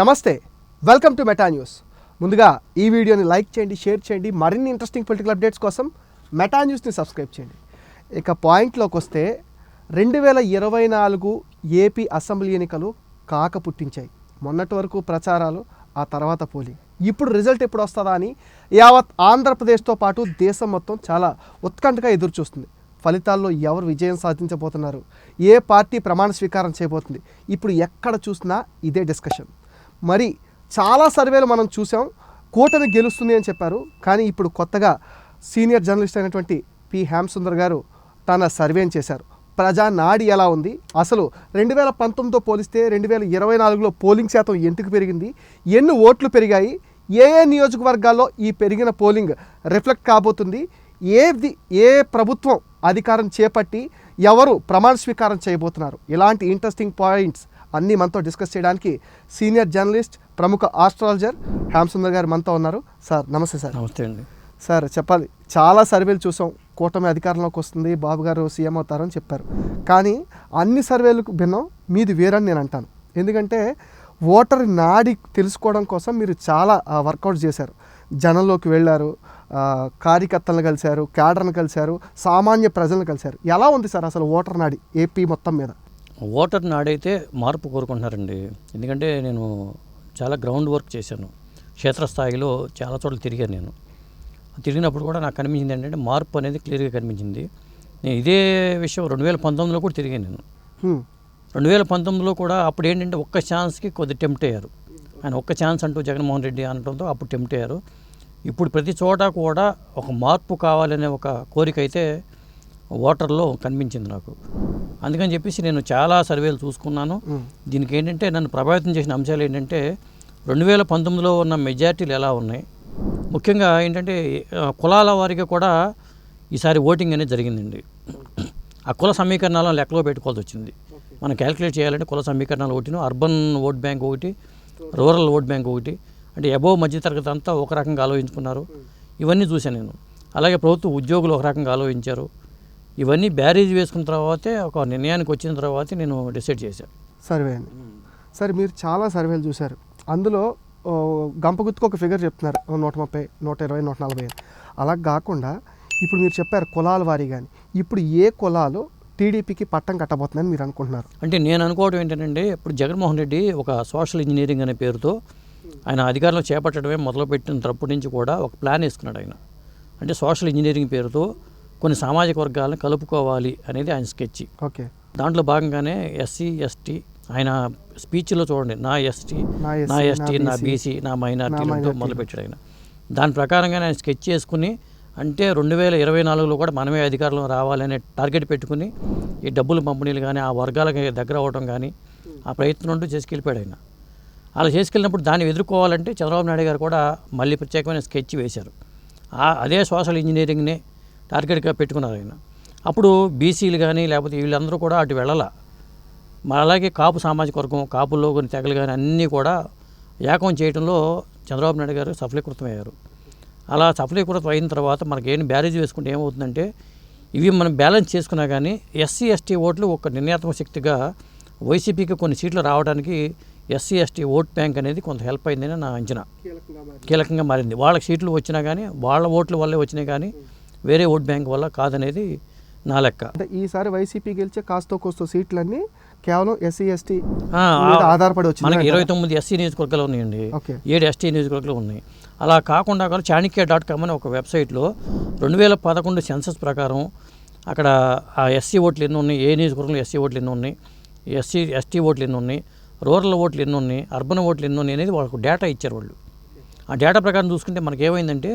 నమస్తే welcome to meta news. ముందుగా ఈ వీడియోని లైక్ చేయండి షేర్ చేయండి మరిన్ని ఇంట్రెస్టింగ్ పొలిటికల్ అప్డేట్స్ కోసం మెటా న్యూస్ని సబ్స్క్రైబ్ చేయండి. ఇక పాయింట్లోకి వస్తే రెండు వేల ఇరవై నాలుగు ఏపీ అసెంబ్లీ ఎన్నికలు కాక పుట్టించాయి. మొన్నటి వరకు ప్రచారాలు ఆ తర్వాత పోలింగ్. ఇప్పుడు రిజల్ట్ ఎప్పుడు వస్తుందా అని యావత్ ఆంధ్రప్రదేశ్తో పాటు దేశం మొత్తం చాలా ఉత్కంఠగా ఎదురు చూస్తుంది ఫలితాల్లో ఎవరు విజయం సాధించబోతున్నారు? ఏ పార్టీ ప్రమాణ స్వీకారం చేయబోతుంది? ఇప్పుడు ఎక్కడ చూసినా ఇదే డిస్కషన్. మరి చాలా సర్వేలు మనం చూసాం. కూటమి గెలుస్తుంది అని చెప్పారు. కానీ ఇప్పుడు కొత్తగా సీనియర్ జర్నలిస్ట్ అయినటువంటి పి. హేమసుందర్ గారు తన సర్వేని చేశారు. ప్రజా నాడి ఎలా ఉంది? అసలు రెండు వేల పంతొమ్మిదితో పోలిస్తే రెండు వేల ఇరవై నాలుగులో పోలింగ్ శాతం ఎందుకు పెరిగింది? ఎన్ని ఓట్లు పెరిగాయి? ఏ ఏ నియోజకవర్గాల్లో ఈ పెరిగిన పోలింగ్ రిఫ్లెక్ట్ కాబోతుంది? ఏది ఏ ప్రభుత్వం అధికారం చేపట్టి ఎవరు ప్రమాణ స్వీకారం చేయబోతున్నారు? ఇలాంటి ఇంట్రెస్టింగ్ పాయింట్స్ అన్నీ మనతో డిస్కస్ చేయడానికి సీనియర్ జర్నలిస్ట్ ప్రముఖ ఆస్ట్రాలజర్ హ్యామ్సుందర్ గారు మనతో ఉన్నారు. సార్ నమస్తే సార్. నమస్తే అండి. సార్ చెప్పాలి చాలా సర్వేలు చూసాం. కూటమి అధికారంలోకి వస్తుంది బాబు గారు సీఎం అవుతారని చెప్పారు. కానీ అన్ని సర్వేలకు భిన్నం మీది వేరని నేను అంటాను. ఎందుకంటే ఓటర్ నాడి తెలుసుకోవడం కోసం మీరు చాలా వర్కౌట్ చేశారు. జనంలోకి వెళ్ళారు కార్యకర్తలను కలిశారు క్యాడర్ని కలిశారు సామాన్య ప్రజలను కలిశారు. ఎలా ఉంది సార్ అసలు ఓటర్ నాడి ఏపీ మొత్తం మీద? ఓటర్ నాడైతే మార్పు కోరుకుంటున్నారండి. ఎందుకంటే నేను చాలా గ్రౌండ్ వర్క్ చేశాను. క్షేత్రస్థాయిలో చాలా చోట్ల తిరిగాను నేను. తిరిగినప్పుడు కూడా నాకు కనిపించింది ఏంటంటే మార్పు అనేది క్లియర్గా కనిపించింది. నేను ఇదే విషయం రెండు వేల పంతొమ్మిదిలో కూడా తిరిగాను నేను. రెండు వేల పంతొమ్మిదిలో కూడా అప్పుడు ఏంటంటే ఒక్క ఛాన్స్కి కొద్ది టెంప్ట్ అయ్యారు. ఆయన ఒక్క ఛాన్స్ అంటూ జగన్మోహన్ రెడ్డి అనడంతో అప్పుడు టెంప్ట్ అయ్యారు. ఇప్పుడు ప్రతి చోట కూడా ఒక మార్పు కావాలనే ఒక కోరిక అయితే ఓటర్లో కనిపించింది నాకు. అందుకని చెప్పేసి నేను చాలా సర్వేలు చూసుకున్నాను. దీనికి ఏంటంటే నన్ను ప్రభావితం చేసిన అంశాలు ఏంటంటే రెండు వేల పంతొమ్మిదిలో ఉన్న మెజార్టీలు ఎలా ఉన్నాయి? ముఖ్యంగా ఏంటంటే కులాల వారికి కూడా ఈసారి ఓటింగ్ అనేది జరిగిందండి. ఆ కుల సమీకరణాలను లెక్కలో పెట్టుకోవాల్సి వచ్చింది. మనం క్యాలిక్యులేట్ చేయాలంటే కుల సమీకరణాలు ఒకటి అర్బన్ ఓట్ బ్యాంక్ ఒకటి రూరల్ ఓట్ బ్యాంక్ ఒకటి అంటే అబోవ్ మధ్యతరగతి అంతా ఒక రకంగా ఆలోచించుకున్నారు. ఇవన్నీ చూశాను నేను. అలాగే ప్రభుత్వ ఉద్యోగులు ఒక రకంగా ఆలోచించారు. ఇవన్నీ బ్యారేజ్ వేసుకున్న తర్వాతే ఒక నిర్ణయానికి వచ్చిన తర్వాతే నేను డిసైడ్ చేశాను సర్వే అండి సరే మీరు చాలా సర్వేలు చూశారు. అందులో గంప గుర్తుకు ఒక ఫిగర్ చెప్తున్నారు నూట ముప్పై నూట ఇరవై నూట నలభై అని. అలా కాకుండా ఇప్పుడు మీరు చెప్పారు కులాల వారీ కానీ ఇప్పుడు ఏ కులాలు టీడీపీకి పట్టం కట్టబోతుందని మీరు అనుకుంటున్నారు? అంటే నేను అనుకోవడం ఏంటంటే ఇప్పుడు జగన్మోహన్ రెడ్డి ఒక సోషల్ ఇంజనీరింగ్ అనే పేరుతో ఆయన అధికారంలో చేపట్టడమే మొదలుపెట్టిన తరపు నుంచి కూడా ఒక ప్లాన్ వేసుకున్నాడు ఆయన. అంటే సోషల్ ఇంజనీరింగ్ పేరుతో కొన్ని సామాజిక వర్గాలను కలుపుకోవాలి అనేది ఆయన స్కెచ్ ఓకే. దాంట్లో భాగంగానే ఎస్సీ ఎస్టీ ఆయన స్పీచ్లో చూడండి. నా ఎస్టీ నా ఎస్టీ నా బీసీ నా మైనార్టీలతో. మొదలుపెట్టాడు ఆయన. దాని ప్రకారంగానే ఆయన స్కెచ్ చేసుకుని అంటే రెండు వేల ఇరవై నాలుగులో కూడా మనమే అధికారంలో రావాలనే టార్గెట్ పెట్టుకుని ఈ డబ్బులు పంపిణీలు కానీ ఆ వర్గాలకి దగ్గర అవ్వడం కానీ ఆ ప్రయత్నం అంటూ చేసుకెళ్ళిపోయాడు ఆయన. అలా చేసుకెళ్ళినప్పుడు దాన్ని ఎదుర్కోవాలంటే చంద్రబాబు నాయుడు గారు కూడా మళ్ళీ ప్రత్యేకమైన స్కెచ్ వేశారు. ఆ అదే సోషల్ ఇంజనీరింగ్ని టార్గెట్గా పెట్టుకున్నారు ఆయన. అప్పుడు బీసీలు కానీ లేకపోతే వీళ్ళందరూ కూడా అటు వెళ్ళాల. మరి అలాగే కాపు సామాజిక వర్గం కాపుల్లో కొన్ని తెగలు కానీ అన్నీ కూడా ఏకం చేయడంలో చంద్రబాబు నాయుడు గారు సఫలీకృతమయ్యారు. అలా సఫలీకృతం అయిన తర్వాత మనకి ఏం బ్యారేజ్ వేసుకుంటే ఏమవుతుందంటే ఇవి మనం బ్యాలెన్స్ చేసుకున్నా కానీ ఎస్సీ ఎస్టీ ఓట్లు ఒక నిర్ణయాత్మక శక్తిగా వైసీపీకి కొన్ని సీట్లు రావడానికి ఎస్సీ ఎస్టీ ఓట్ బ్యాంక్ అనేది కొంత హెల్ప్ అయిందని నా అంచనా. కీలకంగా మారింది. వాళ్ళకి సీట్లు వచ్చినా కానీ వాళ్ళ ఓట్ల వల్లే వచ్చినాయి కానీ వేరే ఓట్ బ్యాంక్ వల్ల కాదనేది నా లెక్క. అంటే ఈసారి వైసీపీ గెలిచే కాస్తో కోస్తో సీట్లన్నీ కేవలం ఎస్సీ ఎస్టీ ఆధారపడి వచ్చింది మనకి ఇరవై తొమ్మిది ఎస్సీ నియోజకవర్గాలు ఉన్నాయండి. ఏడు ఎస్టీ నియోజకవర్గాలు ఉన్నాయి. అలా కాకుండా కూడా చాణక్య డాట్ కామ్ అనే ఒక వెబ్సైట్లో రెండు వేల పదకొండు సెన్సస్ ప్రకారం అక్కడ ఆ ఎస్సీ ఓట్లు ఎన్ని ఉన్నాయి ఏ నియోజకవర్గంలో ఎస్సీ ఓట్లు ఎన్ని ఉన్నాయి ఎస్సీ ఎస్టీ ఓట్లు ఎన్ని ఉన్నాయి రూరల్ ఓట్లు ఎన్ని ఉన్నాయి అర్బన్ ఓట్లు ఎన్ని ఉన్నాయి అనేది వాళ్ళకు డేటా ఇచ్చారు వాళ్ళు. ఆ డేటా ప్రకారం చూసుకుంటే మనకి ఏమైందంటే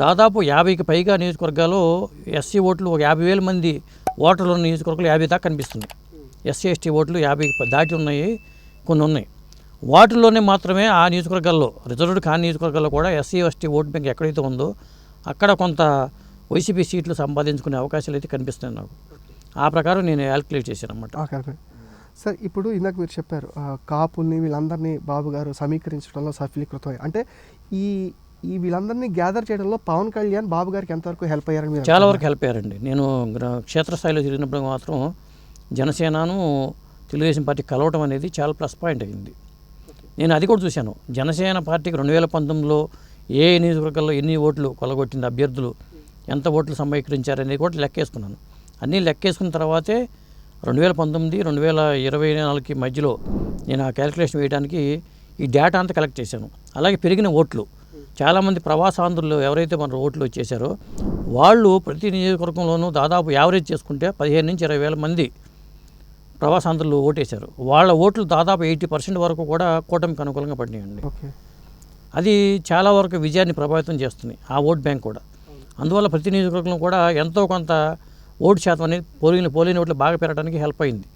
దాదాపు యాభైకి పైగా నియోజకవర్గాల్లో ఎస్సీ ఓట్లు ఒక యాభై వేల మంది ఓటర్లు ఉన్న నియోజకవర్గాలు యాభై దాకా కనిపిస్తున్నాయి. ఎస్సీ ఎస్టీ ఓట్లు యాభై దాటి ఉన్నాయి కొన్ని ఉన్నాయి. వాటిల్లోనే మాత్రమే ఆ నియోజకవర్గాల్లో రిజర్వ్డ్ కాని నియోజకవర్గాల్లో కూడా ఎస్సీ ఎస్టీ ఓటు బ్యాంక్ ఎక్కడైతే ఉందో అక్కడ కొంత వైసీపీ సీట్లు సంపాదించుకునే అవకాశాలు అయితే కనిపిస్తున్నాయి నాకు. ఆ ప్రకారం నేను క్యాల్కులేట్ చేశాను అనమాట సార్ ఇప్పుడు ఇందాక మీరు చెప్పారు కాపుల్ని వీళ్ళందరినీ బాబు గారు సమీకరించడంలో సఫలీకృతం అంటే ఈ ఈ వీళ్ళందరినీ గ్యాదర్ చేయడంలో పవన్ కళ్యాణ్ బాబు గారికి ఎంతవరకు హెల్ప్ అయ్యారని చాలా వరకు హెల్ప్ అయ్యారండి. నేను క్షేత్రస్థాయిలో తిరిగినప్పుడు మాత్రం జనసేనను తెలుగుదేశం పార్టీ కలవటం అనేది చాలా ప్లస్ పాయింట్ అయింది. నేను అది కూడా చూశాను. జనసేన పార్టీకి రెండు వేల పంతొమ్మిదిలో ఏ నియోజకవర్గాల్లో ఎన్ని ఓట్లు కొలగొట్టింది అభ్యర్థులు ఎంత ఓట్లు సమీకరించారు అనేది కూడా లెక్కేసుకున్నాను. అన్నీ లెక్కేసుకున్న తర్వాతే రెండు వేల పంతొమ్మిది రెండు వేల ఇరవై నాలుగుకి మధ్యలో నేను ఆ క్యాలిక్యులేషన్ వేయడానికి ఈ డేటా అంతా కలెక్ట్ చేశాను. అలాగే పెరిగిన ఓట్లు చాలామంది ప్రవాసాంధ్రులు ఎవరైతే మన ఓట్లు వచ్చేసారో వాళ్ళు ప్రతి నియోజకవర్గంలోనూ దాదాపు యావరేజ్ చేసుకుంటే పదిహేను నుంచి ఇరవై వేల మంది ప్రవాసాంధ్రులు ఓటేశారు. వాళ్ళ ఓట్లు దాదాపు ఎయిటీ పర్సెంట్ వరకు కూడా కూటమికి అనుకూలంగా పడినాయండి. ఓకే. అది చాలా వరకు విజయాన్ని ప్రభావితం చేస్తుంది ఆ ఓట్ బ్యాంక్ కూడా. అందువల్ల ప్రతి నియోజకవర్గంలో కూడా ఎంతో కొంత ఓటు శాతం అనేది పోలిన పోలిన ఓట్లు బాగా పెరగడానికి హెల్ప్ అయింది.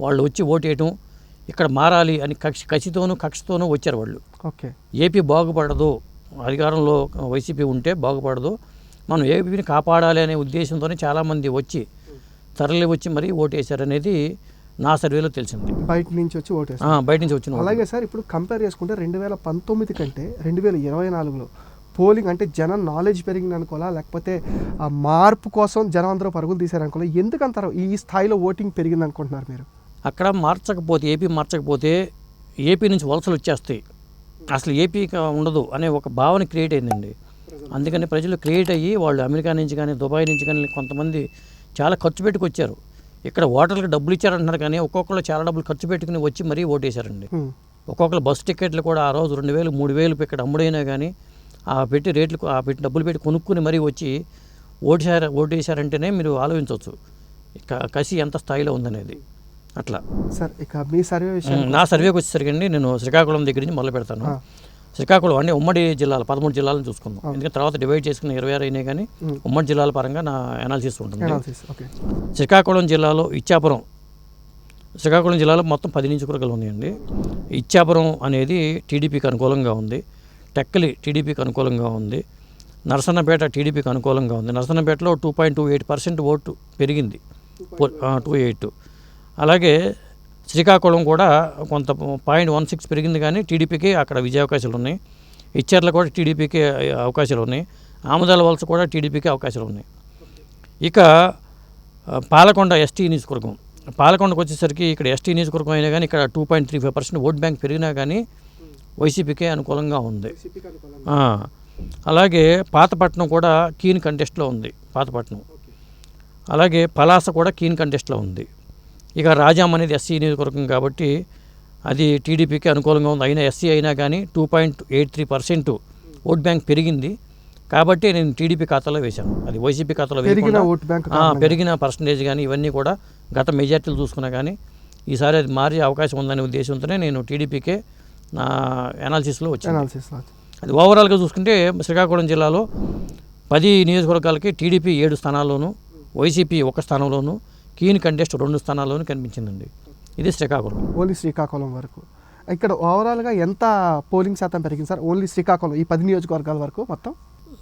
వాళ్ళు వచ్చి ఓటు వేయటం ఇక్కడ మారాలి అని కక్ష కసితోనూ కక్షతోనూ వచ్చారు వాళ్ళు. ఓకే. ఏపీ బాగుపడదు అధికారంలో వైసీపీ ఉంటే బాగుపడదు. మనం ఏపీని కాపాడాలి అనే ఉద్దేశంతోనే చాలామంది వచ్చి తరలి వచ్చి మరీ ఓటేశారనేది నా సర్వేలో తెలిసింది. బయట నుంచి వచ్చి ఓటేస్తారు ఆ, బయట నుంచి వచ్చిన. అలాగే సార్ ఇప్పుడు కంపేర్ చేసుకుంటే రెండు వేల పంతొమ్మిది కంటే రెండు వేల ఇరవై నాలుగులో పోలింగ్ అంటే జనం నాలెడ్జ్ పెరిగింది అనుకోవాలా? లేకపోతే ఆ మార్పు కోసం జనం అందరూ పరుగులు తీశారు అనుకోవాలా? ఎందుకంటారు ఈ స్థాయిలో ఓటింగ్ పెరిగింది అనుకుంటున్నారు మీరు? అక్కడ మార్చకపోతే ఏపీ మార్చకపోతే ఏపీ నుంచి వలసలు వచ్చేస్తాయి. అసలు ఏపీ ఉండదు అనే ఒక భావన క్రియేట్ అయిందండి. అందుకని ప్రజలు క్రియేట్ అయ్యి వాళ్ళు అమెరికా నుంచి కానీ దుబాయ్ నుంచి కానీ కొంతమంది చాలా ఖర్చు పెట్టుకొచ్చారు. ఇక్కడ ఓటర్లకు డబ్బులు ఇచ్చారంటున్నారు కానీ ఒక్కొక్కరు చాలా డబ్బులు ఖర్చు పెట్టుకుని వచ్చి మరీ ఓటేశారండి. ఒక్కొక్కరు బస్సు టికెట్లు కూడా ఆ రోజు రెండు వేలు మూడు వేలు ఇక్కడ అమ్ముడైనా కానీ ఆ పెట్టి రేట్లు ఆ పెట్టి డబ్బులు పెట్టి కొనుక్కుని మరీ వచ్చి ఓటేశారు ఓటేశారంటేనే మీరు ఆలోచించవచ్చు. కసి ఎంత స్థాయిలో ఉందనేది. అట్లా. సార్ ఇక మీ సర్వే విషయం నా సర్వేకి వచ్చేసరికి అండి నేను శ్రీకాకుళం దగ్గర నుంచి మొదలు పెడతాను. శ్రీకాకుళం అంటే ఉమ్మడి జిల్లాలు పదమూడు జిల్లాలను చూసుకుందాం. ఎందుకంటే తర్వాత డివైడ్ చేసుకుని ఇరవై ఆరు అయినాయి కానీ ఉమ్. ఉమ్మడి జిల్లాల పరంగా నా అనాలిసిస్ ఉంటుంది. శ్రీకాకుళం జిల్లాలో ఇచ్చాపురం శ్రీకాకుళం జిల్లాలో మొత్తం పది నియోజకవర్గాలు ఉన్నాయండి. ఇచ్చాపురం అనేది టీడీపీకి అనుకూలంగా ఉంది. టెక్కలి టీడీపీకి అనుకూలంగా ఉంది. నరసన్నపేట టీడీపీకి అనుకూలంగా ఉంది. నరసన్నపేటలో two point two eight percent vote పెరిగింది. టూ ఎయిట్ అలాగే శ్రీకాకుళం కూడా కొంత పాయింట్ వన్ సిక్స్ పెరిగింది కానీ టీడీపీకి అక్కడ విజయ అవకాశాలు ఉన్నాయి. ఇచ్చర్ల కూడా టీడీపీకి అవకాశాలు ఉన్నాయి. ఆముదాల వలస కూడా టీడీపీకి అవకాశాలు ఉన్నాయి. ఇక పాలకొండ ఎస్టీ నియోజకవర్గం. పాలకొండకు వచ్చేసరికి ఇక్కడ ఎస్టీ నియోజకవర్గం అయినా కానీ ఇక్కడ two point three five percent vote bank పెరిగినా కానీ వైసీపీకే అనుకూలంగా ఉంది. అలాగే పాతపట్నం కూడా కీన్ కంటెస్ట్లో ఉంది. పాతపట్నం. అలాగే పలాస కూడా కీన్ కంటెస్ట్లో ఉంది. ఇక రాజాం అనేది ఎస్సీ నియోజకవర్గం కాబట్టి అది టీడీపీకి అనుకూలంగా ఉంది. అయినా ఎస్సీ అయినా కానీ two point eight three percent vote bank పెరిగింది. కాబట్టి నేను టీడీపీ ఖాతాలో వేశాను. అది వైసీపీ ఖాతాలో పెరిగిన ఓట్ బ్యాంక్ పెరిగిన పర్సంటేజ్ కానీ ఇవన్నీ కూడా గత మెజార్టీలు చూసుకున్నా కానీ ఈసారి అది మారే అవకాశం ఉందనే ఉద్దేశంతోనే నేను టీడీపీకే నా అనాలిసిస్లో వచ్చింది అనాలిసిస్ అది ఓవరాల్గా చూసుకుంటే శ్రీకాకుళం జిల్లాలో పది నియోజకవర్గాలకి టీడీపీ ఏడు స్థానాల్లోనూ వైసీపీ ఒక స్థానంలోనూ కీన్ కంటెస్ట్ రెండు స్థానాల్లోనూ కనిపించిందండి. ఇది శ్రీకాకుళం. ఓన్లీ శ్రీకాకుళం వరకు. ఇక్కడ ఓవరాల్గా ఎంత పోలింగ్ శాతం పెరిగింది సార్? ఓన్లీ శ్రీకాకుళం ఈ పది నియోజకవర్గాల వరకు మొత్తం?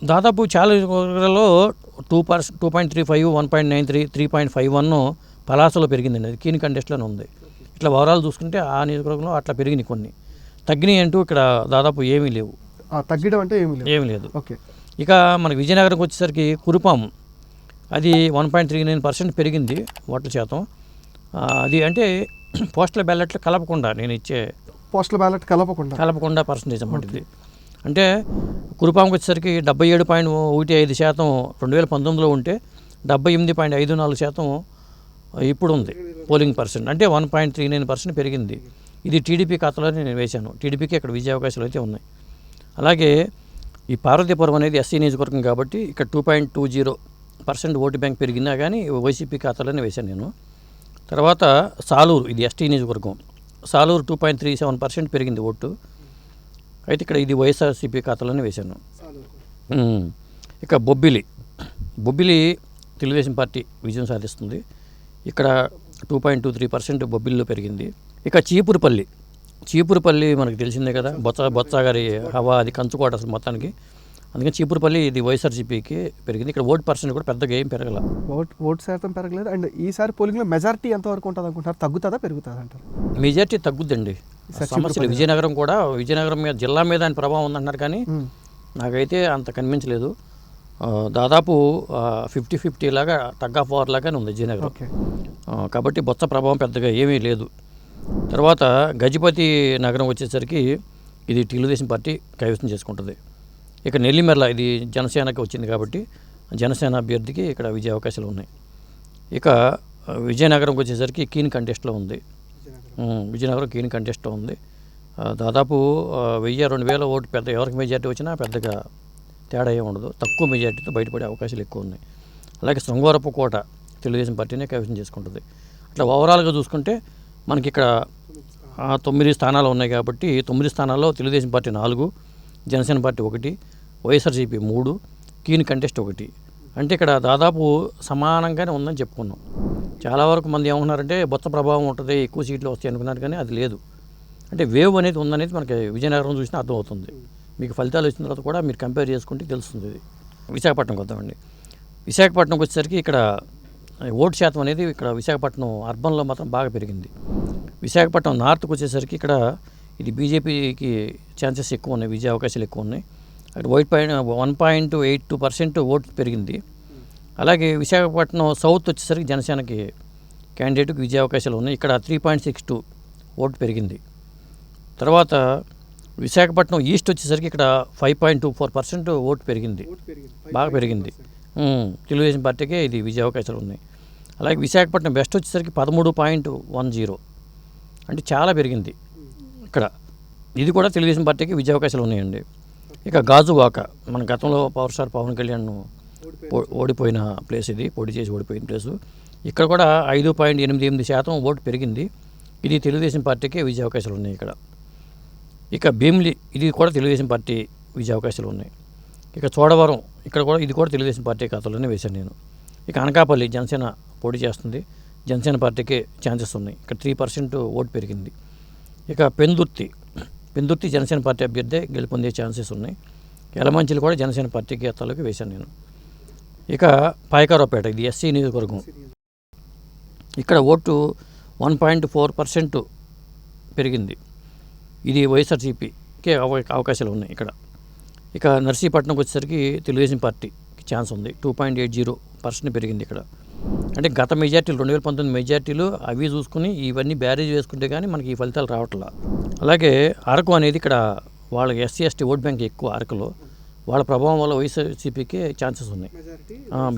దాదాపు చాలా నియోజకవర్గాల్లో two percent two point three five one point nine three three point five one పలాసలో పెరిగిందండి. అది కీన్ కంటెస్ట్లోనే ఉంది. ఇట్లా ఓవరాల్ చూసుకుంటే ఆ నియోజకవర్గంలో అట్లా పెరిగినాయి కొన్ని. తగ్గినాయి అంటూ ఇక్కడ దాదాపు ఏమీ లేవు. ఆ, తగ్గడం అంటే ఏమీ లేదు ఏమీ లేదు. ఓకే. ఇక మన విజయనగరంకి వచ్చేసరికి కురుపాం అది one point three nine percent పెరిగింది ఓట్ల శాతం. అది అంటే పోస్టల్ బ్యాలెట్లు కలపకుండా నేను ఇచ్చే పోస్టల్ బ్యాలెట్ కలపకుండా. కలపకుండా పర్సంటేజ్ అన్నమాట ఇది. అంటే కురుపాంకి వచ్చేసరికి డెబ్బై ఏడు పాయింట్ ఒకటి ఐదు శాతం రెండు వేల పంతొమ్మిదిలో ఉంటే డెబ్బై ఎనిమిది పాయింట్ ఐదు నాలుగు శాతం ఇప్పుడు ఉంది పోలింగ్ పర్సెంట్. అంటే one point three nine percent పెరిగింది. ఇది టీడీపీ ఖాతాలోనే నేను వేశాను. టీడీపీకి ఇక్కడ విజయ అవకాశాలు అయితే ఉన్నాయి. అలాగే ఈ పార్వతీపురం అనేది ఎస్సీ నియోజకవర్గం కాబట్టి ఇక్కడ two point two zero percent vote bank పెరిగినా కానీ వైసీపీ ఖాతాలోనే వేశాను నేను. తర్వాత సాలూరు ఇది ఎస్టీ నియోజకవర్గం. Salur two point three seven percent పెరిగింది ఓటు. అయితే ఇక్కడ ఇది వైఎస్ఆర్సీపీ ఖాతాలోనే వేశాను. ఇక బొబ్బిలి. బొబ్బిలి తెలుగుదేశం పార్టీ విజయం సాధిస్తుంది. ఇక్కడ two point two three percent బొబ్బిలిలో పెరిగింది. ఇక చీపురుపల్లి. చీపురుపల్లి మనకు తెలిసిందే కదా బొత్స బొత్స గారి హవా అది కంచుకోట అసలు మొత్తానికి. అందుకని చీపురుపల్లి ఇది వైఎస్ఆర్సీపీకి పెరిగింది. ఇక్కడ ఓట్ పర్సెంట్ కూడా పెద్దగా ఏం పెరగల. ఓట్ ఓట్ శాతం పెరగలేదు. అండ్ ఈసారి పోలింగ్లో మెజారిటీ ఎంతవరకు ఉంటుంది అనుకుంటారు తగ్గుతుందా పెరుగుతుందా అంటారు? మెజార్టీ తగ్గుద్దండి. సమస్యలు విజయనగరం కూడా విజయనగరం మీద జిల్లా మీద ఆయన ప్రభావం ఉందంటున్నారు కానీ. నాకైతే అంత కనిపించలేదు. దాదాపు ఫిఫ్టీ ఫిఫ్టీ లాగా టగ్ ఆఫ్ వార్ లాగానే ఉంది విజయనగరం. కాబట్టి బొత్స ప్రభావం పెద్దగా ఏమీ లేదు. తర్వాత గజపతి నగరం వచ్చేసరికి ఇది తెలుగుదేశం పార్టీ కైవసం చేసుకుంటుంది. ఇక నెల్లిమెర్ల ఇది జనసేనకి వచ్చింది కాబట్టి జనసేన అభ్యర్థికి ఇక్కడ విజయ అవకాశాలు ఉన్నాయి. ఇక విజయనగరంకి వచ్చేసరికి కీన్ కంటెస్ట్లో ఉంది. విజయనగరం. కీన్ కంటెస్ట్లో ఉంది. దాదాపు వెయ్యి రెండు వేల ఓటు పెద్ద ఎవరికి మెజార్టీ వచ్చినా పెద్దగా తేడా ఏమి ఉండదు. తక్కువ మెజార్టీతో బయటపడే అవకాశాలు ఎక్కువ ఉన్నాయి. అలాగే శృంగవరపు కోట తెలుగుదేశం పార్టీనే కైవసం చేసుకుంటుంది. అట్లా ఓవరాల్గా చూసుకుంటే మనకి ఇక్కడ తొమ్మిది స్థానాలు ఉన్నాయి కాబట్టి తొమ్మిది స్థానాల్లో తెలుగుదేశం పార్టీ నాలుగు జనసేన పార్టీ ఒకటి వైఎస్ఆర్సీపీ మూడు కీన్ కంటెస్ట్ ఒకటి. అంటే ఇక్కడ దాదాపు సమానంగానే ఉందని చెప్పుకున్నాం. చాలా వరకు మంది ఏమంటున్నారంటే బొత్త ప్రభావం ఉంటుంది ఎక్కువ సీట్లు వస్తాయి అనుకున్నారు కానీ అది లేదు. అంటే వేవ్ అనేది ఉందనేది మనకి విజయనగరం చూసినా అర్థమవుతుంది. మీకు ఫలితాలు వచ్చిన తర్వాత కూడా మీరు కంపేర్ చేసుకుంటే తెలుస్తుంది ఇది. విశాఖపట్నంకి వద్దామండి. విశాఖపట్నంకి వచ్చేసరికి ఇక్కడ ఓటు శాతం అనేది ఇక్కడ విశాఖపట్నం అర్బన్లో మాత్రం బాగా పెరిగింది. విశాఖపట్నం నార్త్కి వచ్చేసరికి ఇక్కడ ఇది బీజేపీకి ఛాన్సెస్ ఎక్కువ ఉన్నాయి విజయ అవకాశాలు ఎక్కువ ఉన్నాయి. అక్కడ white point one point eight two percent vote పెరిగింది. అలాగే విశాఖపట్నం సౌత్ వచ్చేసరికి జనసేనకి క్యాండిడేట్కి విజయ అవకాశాలు ఉన్నాయి. ఇక్కడ three point six two vote పెరిగింది. తర్వాత విశాఖపట్నం ఈస్ట్ వచ్చేసరికి ఇక్కడ five point two four percent vote పెరిగింది. బాగా పెరిగింది. తెలుగుదేశం పార్టీకే ఇది విజయ అవకాశాలు ఉన్నాయి. అలాగే విశాఖపట్నం వెస్ట్ వచ్చేసరికి పదమూడు పాయింట్ వన్ జీరో. అంటే చాలా పెరిగింది. ఇక్కడ ఇది కూడా తెలుగుదేశం పార్టీకి విజయ అవకాశాలు ఉన్నాయండి. ఇక గాజువాక మన గతంలో పవర్ స్టార్ పవన్ కళ్యాణ్ ఓడిపోయిన ప్లేస్ ఇది పోటీ చేసి ఓడిపోయిన ప్లేసు. ఇక్కడ కూడా ఐదు పాయింట్ ఎనిమిది ఎనిమిది శాతం ఓటు పెరిగింది. ఇది తెలుగుదేశం పార్టీకే విజయ అవకాశాలు ఉన్నాయి ఇక్కడ. ఇక భీమిలి ఇది కూడా తెలుగుదేశం పార్టీ విజయ అవకాశాలు ఉన్నాయి. ఇక చోడవరం ఇక్కడ కూడా ఇది కూడా తెలుగుదేశం పార్టీ ఖాతాలోనే వేశాను నేను. ఇక అనకాపల్లి జనసేన పోటీ చేస్తుంది. జనసేన పార్టీకి ఛాన్సెస్ ఉన్నాయి. ఇక్కడ త్రీ పర్సెంట్ ఓటు పెరిగింది. ఇక పెందుర్తి పెందుర్తి జనసేన పార్టీ అభ్యర్థి గెలుపొందే ఛాన్సెస్ ఉన్నాయి. యలమంచిలు కూడా జనసేన పార్టీ ఖాతాలోకి వేశాను నేను. ఇక పాయకారావుపేట ఇది ఎస్సీ నియోజకవర్గం. ఇక్కడ vote one point four percent పెరిగింది. ఇది వైఎస్ఆర్సీపీకి అవ- అవకాశాలు ఉన్నాయి ఇక్కడ. ఇక నర్సీపట్నంకి వచ్చేసరికి తెలుగుదేశం పార్టీకి ఛాన్స్ ఉంది. Two point eight zero percent పెరిగింది ఇక్కడ. అంటే గత మెజార్టీలు రెండు వేల పంతొమ్మిది మెజార్టీలు అవి చూసుకుని ఇవన్నీ బ్యారేజ్ వేసుకుంటే కానీ మనకి ఈ ఫలితాలు రావట్లా. అలాగే అరకు అనేది ఇక్కడ వాళ్ళ ఎస్సీ ఎస్టీ ఓట్ బ్యాంక్ ఎక్కువ అరకులో. వాళ్ళ ప్రభావం వల్ల వైఎస్ఆర్సీపీకి ఛాన్సెస్ ఉన్నాయి.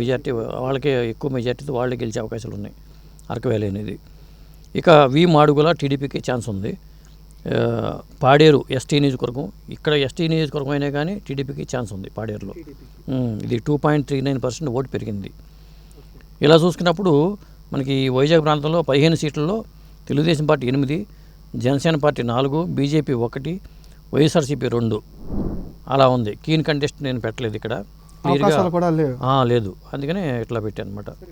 మెజార్టీ? వాళ్ళకే ఎక్కువ మెజార్టీతో వాళ్ళే గెలిచే అవకాశాలు ఉన్నాయి అరకు వ్యాలీ అనేది. ఇక వి మాడుగుల టీడీపీకి ఛాన్స్ ఉంది. పాడేరు ఎస్టీ నియోజకవర్గం ఇక్కడ ఎస్టీ నియోజకవర్గం అయినా కానీ టీడీపీకి ఛాన్స్ ఉంది పాడేరులో. ఇది two point three nine percent vote పెరిగింది. ఇలా చూసుకున్నప్పుడు మనకి వైజాగ్ ప్రాంతంలో పదిహేను సీట్లలో తెలుగుదేశం పార్టీ ఎనిమిది జనసేన పార్టీ నాలుగు బీజేపీ ఒకటి వైఎస్ఆర్సీపీ రెండు. అలా ఉంది. కీన్ కంటెస్ట్ నేను పెట్టలేదు ఇక్కడ. లేదు. అందుకనే ఇట్లా పెట్టాను అనమాట